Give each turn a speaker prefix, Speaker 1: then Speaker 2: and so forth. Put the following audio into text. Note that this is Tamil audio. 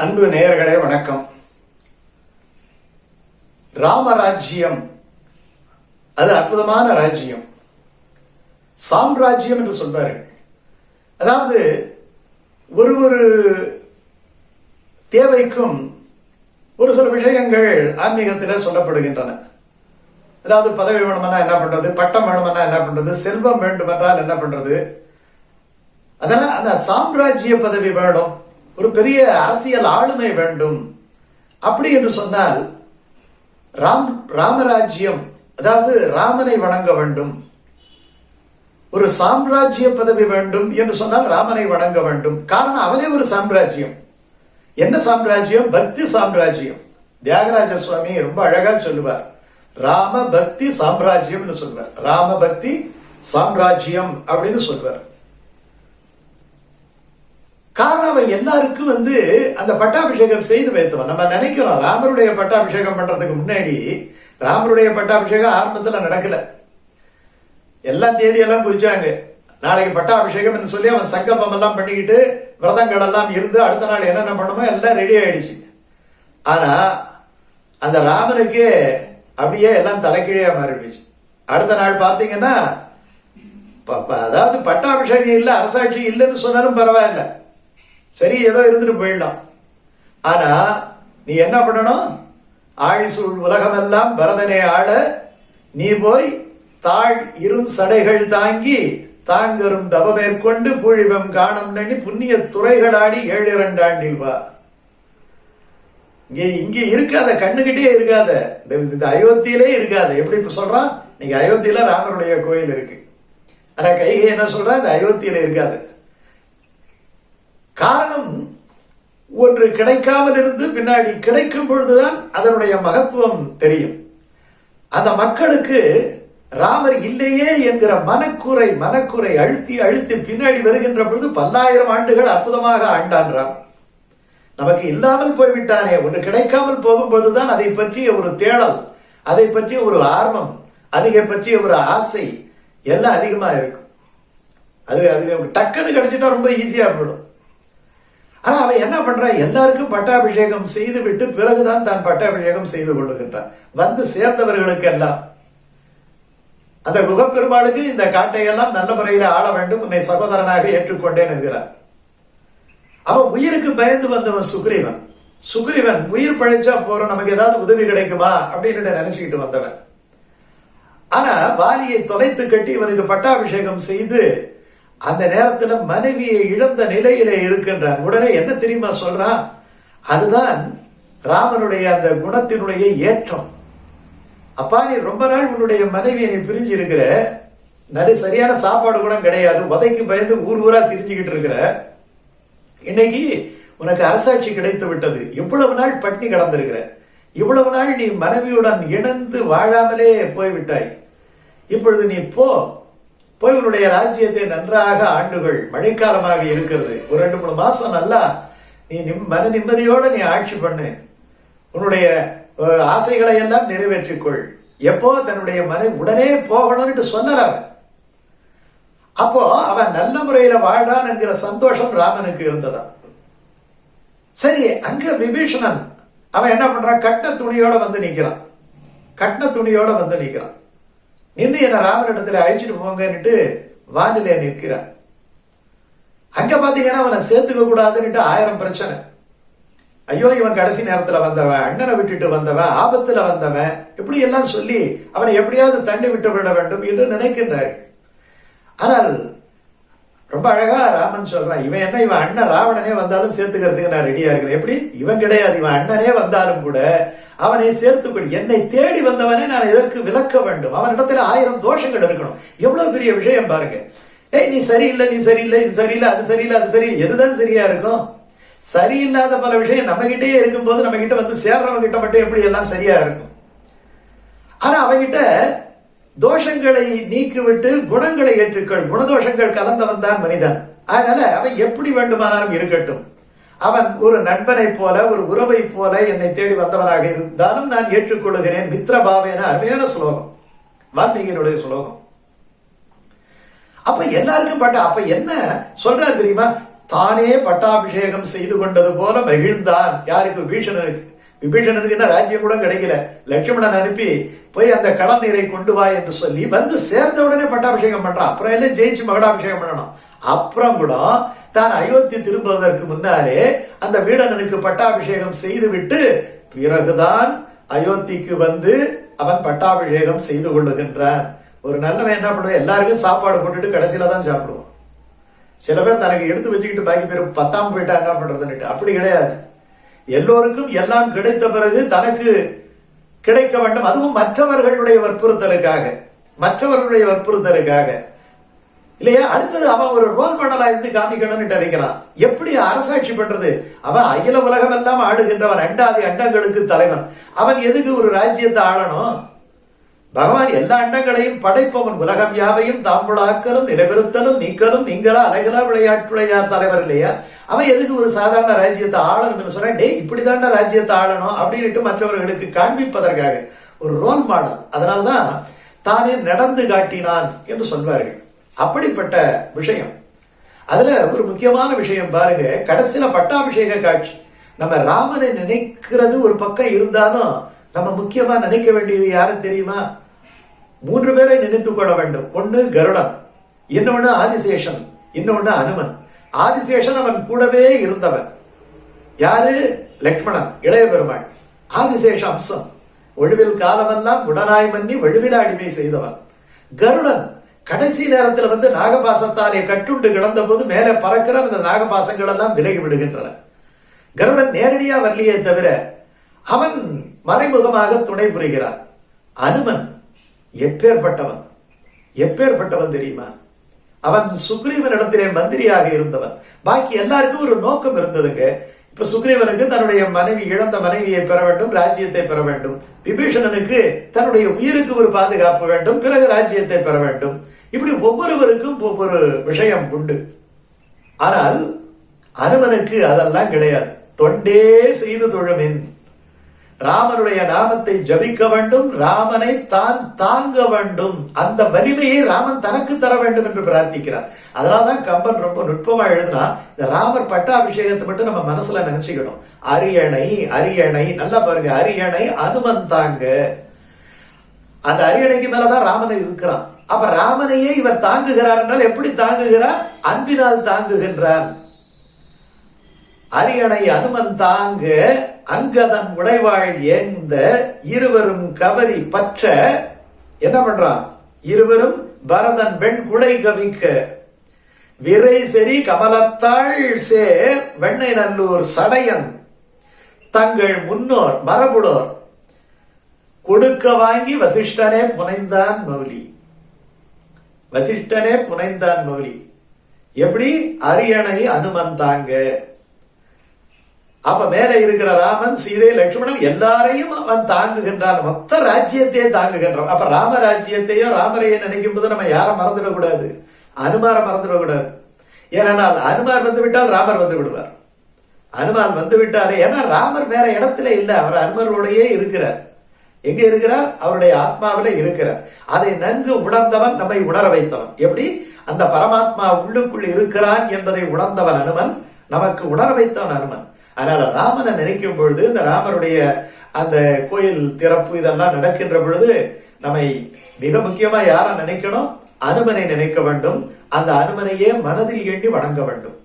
Speaker 1: அன்பு நேயர்களே வணக்கம். ராமராஜ்யம் அது அற்புதமான ராஜ்யம். சாம்ராஜ்யம் என்று சொல்வார்கள் அதாவது ஒரு ஒரு தேவைக்கும் ஒரு சில விஷயங்கள் ஆன்மீகத்தில் சொல்லப்படுகின்றன. அதாவது பதவி வேணுமென்னா என்ன பண்றது? பட்டம் வேணுமென்னா என்ன பண்றது? செல்வம் வேண்டுமென்றால் என்ன பண்றது? அதெல்லாம் அந்த சாம்ராஜ்ய பதவி வேணும். ஒரு பெரிய அரசியல் ஆளுமை வேண்டும். அப்படி என்று சொன்னால் ராம் ராமராஜ்யம் அதாவது ராமனை வணங்க வேண்டும். ஒரு சாம்ராஜ்ய பதவி வேண்டும் என்று சொன்னால் ராமனை வணங்க வேண்டும். காரணம் அவனே ஒரு சாம்ராஜ்யம். என்ன சாம்ராஜ்யம்? பக்தி சாம்ராஜ்யம். தியாகராஜ சுவாமி ரொம்ப அழகா சொல்லுவார். ராம பக்தி சாம்ராஜ்யம்னு சொல்வார் ராம பக்தி சாம்ராஜ்யம் அப்படின்னு சொல்வார் காரணம் அவன் எல்லாருக்கும் வந்து அந்த பட்டாபிஷேகம் செய்து வைத்தவன். நம்ம நினைக்கிறோம் ராமருடைய பட்டாபிஷேகம் பண்றதுக்கு முன்னாடி ராமருடைய பட்டாபிஷேகம் ஆரம்பத்தில் நடக்கல. எல்லா தேதியெல்லாம் குறிச்சாங்க. நாளைக்கு பட்டாபிஷேகம் சொல்லி அவன் சங்கல்பம் எல்லாம் பண்ணிக்கிட்டு விரதங்கள் எல்லாம் இருந்து அடுத்த நாள் என்னென்ன பண்ணுமோ எல்லாம் ரெடி ஆயிடுச்சு. ஆனா அந்த ராமனுக்கு அப்படியே எல்லாம் தலைக்கீழே மாறிடுச்சு. அடுத்த நாள் பார்த்தீங்கன்னா அதாவது பட்டாபிஷேகம் இல்லை அரசாட்சி இல்லைன்னு சொன்னாலும் பரவாயில்ல. சரி ஏதோ இருந்துட்டு போயிடலாம். ஆனா நீ என்ன பண்ணணும்? ஆழிசூழ் உலகமெல்லாம் பரதனே ஆட நீ போய் தாழ் இரும் சடைகள் தாங்கி தாங்கரும் தவ மேற்கொண்டு பூழிவம் காணும் நனி புண்ணிய துறைகளாடி ஏழு இரண்டு ஆண்டில் வா. இங்கே இங்கே இருக்காத கண்ணுகிட்டே இருக்காத. இந்த இந்த அயோத்தியிலே இருக்காத. எப்படி இப்ப சொல்றான்? நீங்க அயோத்தியில ராமருடைய கோயில் இருக்கு. ஆனா கைகை என்ன சொல்றா? இந்த அயோத்தியில இருக்காது காரணம் ஒன்று கிடைக்காமல் இருந்து பின்னாடி கிடைக்கும் பொழுதுதான் அதனுடைய மகத்துவம் தெரியும். அந்த மக்களுக்கு ராமர் இல்லையே என்கிற மனக்குறை மனக்குறை அழுத்தி அழுத்தி பின்னாடி வருகின்ற பொழுது பல்லாயிரம் ஆண்டுகள் அற்புதமாக ஆண்டான் ராமர். நமக்கு இல்லாமல் போய்விட்டானே ஒன்று கிடைக்காமல் போகும்பொழுதுதான் அதை பற்றிய ஒரு தேடல் அதை பற்றிய ஒரு ஆர்வம் அதை பற்றிய ஒரு ஆசை எல்லாம் அதிகமா இருக்கும். அது அது டக்குன்னு கிடைச்சிட்டா ரொம்ப ஈஸியாக போயிடும். ஆனா அவன் என்ன பண்றான் எல்லாருக்கும் பட்டாபிஷேகம் செய்து விட்டு பிறகுதான் தான் பட்டாபிஷேகம் செய்து கொள்ளுகின்றான். வந்து சேர்ந்தவர்களுக்கு எல்லாம் அந்த குகப்பெருமாளுக்கு இந்த காட்டையெல்லாம் நல்ல முறையில் ஆள வேண்டும். உன்னை சகோதரனாக ஏற்றுக்கொண்டேன் என்கிறார். அவன் உயிருக்கு பயந்து வந்தவன் சுக்ரீவன். சுக்ரீவன் உயிர் பழைச்சா போறோம். நமக்கு ஏதாவது உதவி கிடைக்குமா? அப்படின்னு நினைச்சுக்கிட்டு வந்தவன். ஆனா வாலியை தொலைத்து கட்டி இவனுக்கு பட்டாபிஷேகம் செய்து அந்த நேரத்துல மனைவியை இழந்த நிலையிலே இருக்கின்றான். உடனே என்ன தெரியுமா சொல்றான்? அதுதான் ராமனுடைய அந்த குணத்தினுடைய ஏற்றம். அப்பா நீ ரொம்ப நாள் உன்னுடைய மனைவியை நீ பிரிஞ்சு இருக்கிற நல்ல சரியான சாப்பாடு கூட கிடையாது. உதைக்கு பயந்து ஊர் ஊரா திரிஞ்சுக்கிட்டு இருக்கிற. இன்னைக்கு உனக்கு அரசாட்சி கிடைத்து விட்டது. இவ்வளவு நாள் பட்டினி கடந்திருக்கிற. இவ்வளவு நாள் நீ மனைவியுடன் இணைந்து வாழாமலே போய்விட்டாய். இப்பொழுது நீ போ. போய் உன்னுடைய ராஜ்யத்தை நன்றாக ஆண்டுகள் மழைக்காலமாக இருக்கிறது. ஒரு ரெண்டு மூணு மாசம் நல்லா நீ நிம் மன நிம்மதியோட நீ ஆட்சி பண்ணு. உன்னுடைய ஆசைகளை எல்லாம் நிறைவேற்றிக்கொள். எப்போ தன்னுடைய மனை உடனே போகணும்னு சொன்னார் அவன். அப்போ அவன் நல்ல முறையில வாழ்றான் என்கிற சந்தோஷம் ராமனுக்கு இருந்ததா சரி அங்க விபீஷணன் அவன் என்ன பண்றான்? கட்ட துணியோட வந்து நிக்கிறான். கட்டின துணியோட வந்து நிக்கிறான். நின்று என்ன ராமனிடத்துல அழிச்சிட்டு போங்கன்னுட்டு வானிலை நிற்கிறான் அங்க பாத்தீங்கன்னா அவனை சேர்த்துக்க கூடாதுன்னுட்டு ஆயிரம் பிரச்சனை. ஐயோ இவன் கடைசி நேரத்துல வந்தவன் அண்ணனை விட்டுட்டு வந்தவன் ஆபத்துல வந்தவன் இப்படி எல்லாம் சொல்லி அவனை எப்படியாவது தள்ளி விட்டு விட வேண்டும் என்று நினைக்கின்றார். ஆனால் ரொம்ப அழகா ராமன் சொல்றான் இவன் என்ன இவன் அண்ணன் ராவணனே வந்தாலும் சேர்த்துக்கிறதுக்கு நான் ரெடியா இருக்கிறேன். எப்படி? இவன் கிடையாது இவன் அண்ணனே வந்தாலும் கூட அவனை சேர்த்துக்கொள். என்னை தேடி வந்தவனை நான் எதற்கு விலக்க வேண்டும்? அவனிடத்துல ஆயிரம் தோஷங்கள் இருக்கணும். எவ்வளவு பெரிய விஷயம் பாருங்க. ஏய் நீ சரியில்லை நீ சரியில்லை இது சரியில்லை அது சரியில்லை அது சரியில்லை. எதுதான் சரியா இருக்கும்? சரியில்லாத பல விஷயம் நம்ம கிட்டே இருக்கும்போது நம்ம கிட்ட வந்து சேர்றவங்க கிட்ட மட்டும் எப்படி எல்லாம் சரியா இருக்கும்? ஆனா அவங்கிட்ட தோஷங்களை நீக்கிவிட்டு குணங்களை ஏற்றுக்கள். குணதோஷங்கள் கலந்தவன் தான் மனிதன். அதனால அவன் எப்படி வேண்டுமானாலும் இருக்கட்டும். அவன் ஒரு நண்பனை போல ஒரு உறவை போல என்னை தேடி வந்தவனாக இருந்தாலும் நான் ஏற்றுக்கொள்கிறேன் மித்ரபாவேன அருமையான ஸ்லோகம். வால்மீகியனுடைய ஸ்லோகம். அப்ப எல்லாருக்கும் பட்ட அப்ப என்ன சொல்றாரு தெரியுமா? தானே பட்டாபிஷேகம் செய்து கொண்டது போல மகிழ்ந்தான். யாருக்கு? விபீஷணனுக்கு விபீஷணனுக்கு என்ன ராஜ்யம் கூட கிடைக்கல. லட்சுமணன் அனுப்பி போய் அந்த கடல் நீரை கொண்டு வா என்று சொல்லி வந்து சேர்ந்த உடனே பட்டாபிஷேகம் பண்றான். அப்புறம் என்ன ஜெயிச்சு மகடாபிஷேகம் பண்ணணும்? அப்புறம் கூட தான் அயோத்தி திரும்புவதற்கு முன்னாலே அந்த வீடனனுக்கு பட்டாபிஷேகம் செய்துவிட்டு பிறகுதான் அயோத்திக்கு வந்து அவன் பட்டாபிஷேகம் செய்து கொள்ளுகின்றான். ஒரு நல்லவன் என்ன பண்ணுவான்? எல்லாருக்கும் சாப்பாடு போட்டுட்டு கடைசியில தான் சாப்பிடுவான். சில பேர் தனக்கு எடுத்து வச்சுக்கிட்டு பாக்கி பேர் பத்தாம் போயிட்டா என்ன பண்றதுன்னுட்டு. அப்படி கிடையாது. எல்லோருக்கும் எல்லாம் கிடைத்த பிறகு தனக்கு கிடைக்க வேண்டும். அதுவும் மற்றவர்களுடைய வற்புறுத்தலுக்காக மற்றவர்களுடைய வற்புறுத்தலுக்காக. இல்லையா? அடுத்தது அவன் ஒரு ரோல் மாடலா இருந்து காமிக்கணும்னு நினைக்கிறான் எப்படி அரசாட்சி பண்றது? அவன் அகில உலகம் எல்லாம் ஆளுகின்றவன். அண்டாதி அண்டங்களுக்கு தலைவன். அவன் எதுக்கு ஒரு ராஜ்யத்தை ஆளணும்? பகவான் எல்லா அண்டங்களையும் படைப்பவன். உலகம் யாவையும் தாம்புளாக்கலும் நிலைபெறுத்தலும் நீக்கலும் நீங்களா அழகலா விளையாட்டுடையார் தலைவர் இல்லையா? அவன் எதுக்கு ஒரு சாதாரண ராஜ்யத்தை ஆளணும்னு சொன்னா டேய் இப்படிதான்டா ராஜ்யத்தை ஆளணும் அப்படின்ட்டு மற்றவர்களுக்கு காண்பிப்பதற்காக ஒரு ரோல் மாடல் அதனால்தான் தானே நடந்து காட்டினான் என்று சொல்வார்கள். அப்படிப்பட்ட விஷயம். அதுல ஒரு முக்கியமான விஷயம் பாருங்க. கடைசியில பட்டாபிஷேக காட்சி. நம்ம ராமனை நினைக்கிறது ஒரு பக்கம் இருந்தாலும் நம்ம முக்கியமா நினைக்க வேண்டியது யாரும் தெரியுமா? மூன்று பேரை நினைத்துக் கொள்ள வேண்டும். ஒன்னு கருடன் இன்னொன்னு ஆதிசேஷன் இன்னொன்னு அனுமன். ஆதிசேஷன் அவன் கூடவே இருந்தவன். யாரு? லக்ஷ்மணன் இளைய பெருமாள். ஆதிசேஷ அம்சம். ஒழுவில் காலமெல்லாம் உடனாய் மன்னி வழுவில அடிமை செய்தவன். கருடன் கடைசி நேரத்தில் வந்து நாகபாசத்தாலே கட்டுண்டு கிடந்த போது மேலே பறக்கிற அந்த நாகபாசங்கள் எல்லாம் விலகி விடுகின்றன. கருடன் நேரடியா வரலையே தவிர அவன் மறைமுகமாக துணை புரிகிறான். அனுமன் எப்பேற்பட்டவன்? எப்பேற்பட்டவன் தெரியுமா? அவன் சுக்ரீவன் இடத்திலே மந்திரியாக இருந்தவன். பாக்கி எல்லாருக்கும் ஒரு நோக்கம் இருந்ததுங்க. இப்ப சுக்ரீவனுக்கு தன்னுடைய மனைவி இழந்த மனைவியை பெற வேண்டும் ராஜ்யத்தை பெற வேண்டும். விபீஷணனுக்கு தன்னுடைய உயிருக்கு ஒரு பாதுகாப்பு வேண்டும் பிறகு ராஜ்யத்தை பெற வேண்டும். இப்படி ஒவ்வொருவருக்கும் ஒவ்வொரு விஷயம் உண்டு. ஆனால் அனுமனுக்கு அதெல்லாம் கிடையாது. தொண்டே செய்து தொழுமின். ராமனுடைய நாமத்தை ஜபிக்க வேண்டும் ராமனை தான் தாங்க வேண்டும். அந்த வலிமையை ராமன் தனக்கு தர வேண்டும் என்று பிரார்த்திக்கிறார். அதனாலதான் கம்பன் ரொம்ப நுட்பமா எழுதுனா இந்த ராமர் பட்டாபிஷேகத்தை மட்டும் நம்ம மனசுல நினைச்சுக்கணும். அரியணை அரியணை நல்லா பாருங்க அரியணை அனுமன் தாங்க அந்த அரியணைக்கு மேலதான் ராமன் இருக்கிறான். அப்ப ராமனையே இவர் தாங்குகிறார் என்றால் எப்படி தாங்குகிறார்? அன்பினால் தாங்குகின்றார். அரியணை அனுமன் தாங்க அங்கதன் உடைவாள் ஏந்த இருவரும் கவரி பற்ற. என்ன பண்றான்? இருவரும் பரதன் பெண் குடை கவிக்க. விரை செறி கமலத்தாள் சேர் வெண்ணை நல்லூர் சடையன். தங்கள் முன்னோர் மரபுடோர். கொடுக்க வாங்கி வசிஷ்டனே புனைந்தான் மௌலி. வசிஷ்டனே புனைந்தான் மௌலி. எப்படி? அரியணை அனுமன் தாங்க. அப்ப மேல இருக்கிற ராமன் சீதை லட்சுமணன் எல்லாரையும் அவன் தாங்குகின்றான். மொத்த ராஜ்யத்தையே தாங்குகின்றான். அப்ப ராம ராஜ்யத்தையோ ராமரையோ நினைக்கும் போது நம்ம யாரை மறந்துடக்கூடாது அனுமாரை மறந்துடக்கூடாது ஏனென்றால் அனுமார் வந்து விட்டால் ராமர் வந்து விடுவார். அனுமான் வந்து விட்டாலே ஏன்னா ராமர் வேற இடத்துல இல்லை. அவர் அனுமரோடையே இருக்கிறார். எங்க இருக்கிறார்? அவருடைய ஆத்மாவில இருக்கிறார். அதை நன்கு உணர்ந்தவன் நம்மை உணர வைத்தவன். எப்படி? அந்த பரமாத்மா உள்ளுக்குள் இருக்கிறான் என்பதை உணர்ந்தவன் அனுமன் நமக்கு உணர வைத்தவன் அனுமன். அதனால ராமனை நினைக்கும் பொழுது இந்த ராமருடைய அந்த கோயில் திறப்பு இதெல்லாம் நடக்கின்ற பொழுது நம்மை மிக முக்கியமா யாரை நினைக்கணும்? அனுமனை நினைக்க வேண்டும். அந்த அனுமனையே மனதில் எண்ணி வணங்க வேண்டும்.